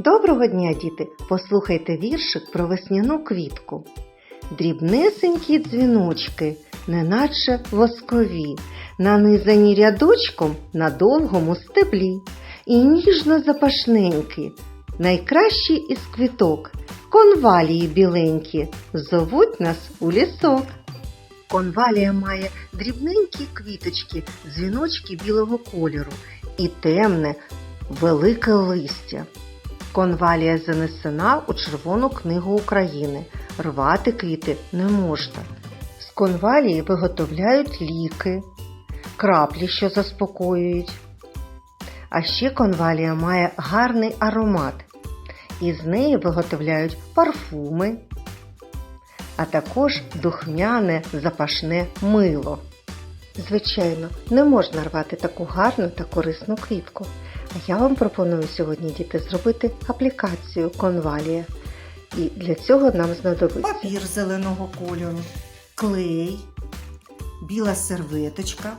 Доброго дня, діти! Послухайте віршик про весняну квітку. Дрібнесенькі дзвіночки, неначе воскові, нанизані рядочком на довгому стеблі, і ніжно запашненькі, найкращі із квіток, конвалії біленькі, зовуть нас у лісок. Конвалія має дрібненькі квіточки, дзвіночки білого кольору і темне, велике листя. Конвалія занесена у Червону книгу України. Рвати квіти не можна. З конвалії виготовляють ліки, краплі, що заспокоюють. А ще конвалія має гарний аромат. Із неї виготовляють парфуми, а також духмяне запашне мило. Звичайно, не можна рвати таку гарну та корисну квітку. Я вам пропоную сьогодні, діти, зробити аплікацію конвалія. І для цього нам знадобиться папір зеленого кольору, клей, біла серветочка.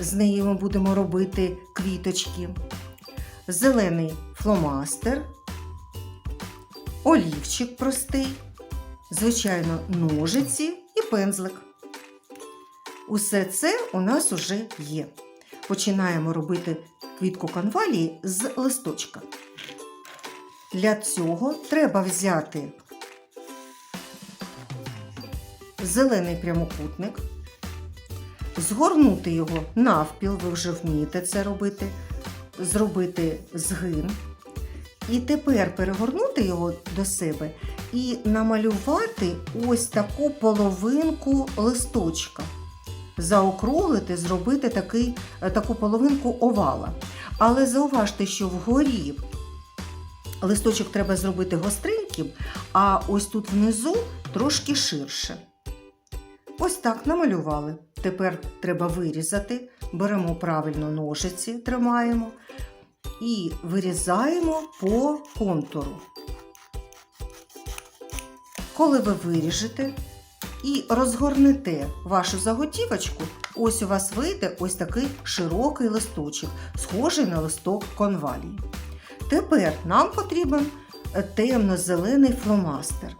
З неї ми будемо робити квіточки, зелений фломастер, олівчик простий, звичайно, ножиці і пензлик. Усе це у нас уже є. Починаємо робити квітку конвалії з листочка. Для цього треба взяти зелений прямокутник, згорнути його навпіл, ви вже вмієте це робити, зробити згин. І тепер перегорнути його до себе і намалювати ось таку половинку листочка. Заокруглити, зробити такий, таку половинку овала. Але зауважте, що вгорі листочок треба зробити гостреньким, а ось тут внизу трошки ширше. Ось так намалювали. Тепер треба вирізати. Беремо правильно ножиці, тримаємо і вирізаємо по контуру. Коли ви виріжете і розгорнете вашу заготівочку, ось у вас вийде ось такий широкий листочок, схожий на листок конвалії. Тепер нам потрібен е, темно-зелений фломастер.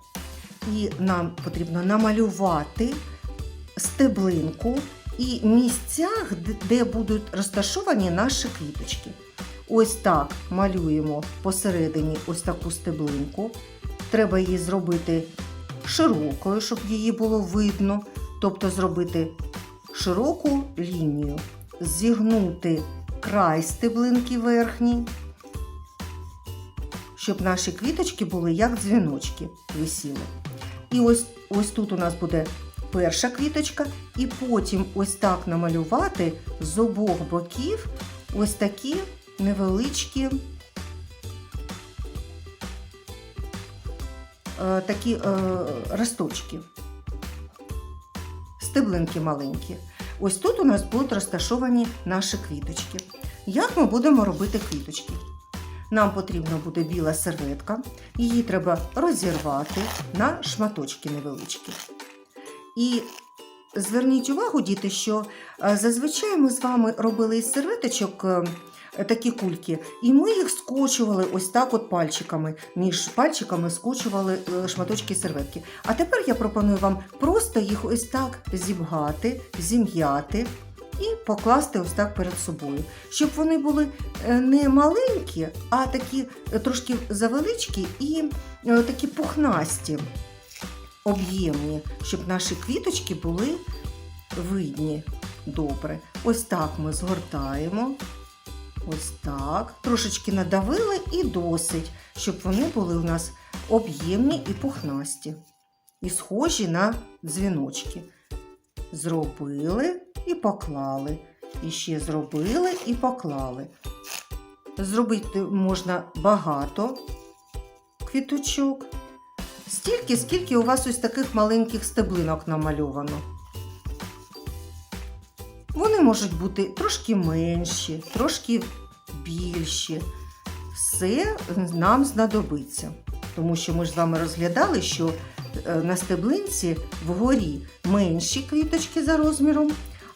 І нам потрібно намалювати стеблинку і місцях, де- будуть розташовані наші квіточки. Ось так малюємо посередині ось таку стеблинку. Треба її зробити широкою, щоб її було видно. Тобто зробити широку лінію, зігнути край стеблинки верхній, щоб наші квіточки були як дзвіночки висіли. І ось, ось тут у нас буде перша квіточка, і потім ось так намалювати з обох боків ось такі невеличкі такі е, росточки, стеблинки маленькі. Ось тут у нас будуть розташовані наші квіточки. Як ми будемо робити квіточки? Нам потрібна буде біла серветка, її треба розірвати на шматочки невеличкі. І зверніть увагу, діти, що е, зазвичай ми з вами робили із серветочок е, такі кульки, і ми їх скочували ось так от пальчиками. Між пальчиками скочували е, шматочки серветки. А тепер я пропоную вам просто їх ось так зібгати, зім'яти і покласти ось так перед собою, щоб вони були е, не маленькі, а такі е, трошки завеличкі і такі пухнасті, об'ємні, щоб наші квіточки були видні добре. Ось так ми згортаємо. Ось так. Трошечки надавили і досить, щоб вони були у нас об'ємні і пухнасті. І схожі на дзвіночки. Зробили і поклали. І ще зробили і поклали. Зробити можна багато квіточок. Стільки, скільки у вас ось таких маленьких стеблинок намальовано. Можуть бути трошки менші, трошки більші. Все нам знадобиться. Тому що ми ж з вами розглядали, що е, на стеблинці вгорі менші квіточки за розміром,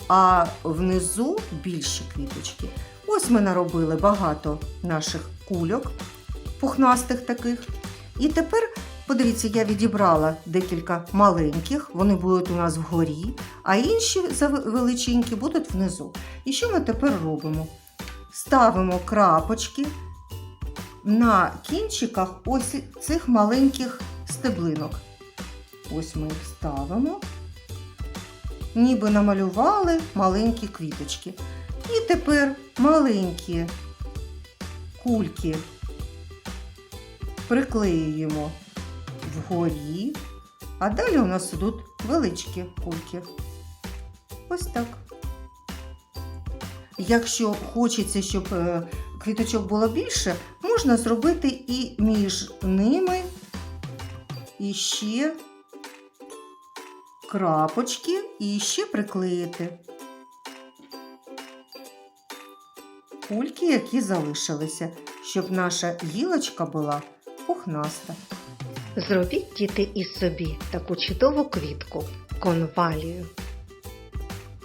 а внизу більші квіточки. Ось ми наробили багато наших кульок. пухнастих таких. І тепер, подивіться, я відібрала декілька маленьких, вони будуть у нас вгорі, а інші величенькі будуть внизу. І що ми тепер робимо? Ставимо крапочки на кінчиках ось цих маленьких стеблинок. Ось ми їх ставимо, ніби намалювали маленькі квіточки. І тепер маленькі кульки приклеюємо вгорі, а далі у нас ідуть величкі кульки. Ось так. Якщо хочеться, щоб е, квіточок було більше, можна зробити і між ними іще крапочки і ще приклеїти кульки, які залишилися, щоб наша гілочка була пухнаста. Зробіть діти і собі таку чудову квітку конвалію.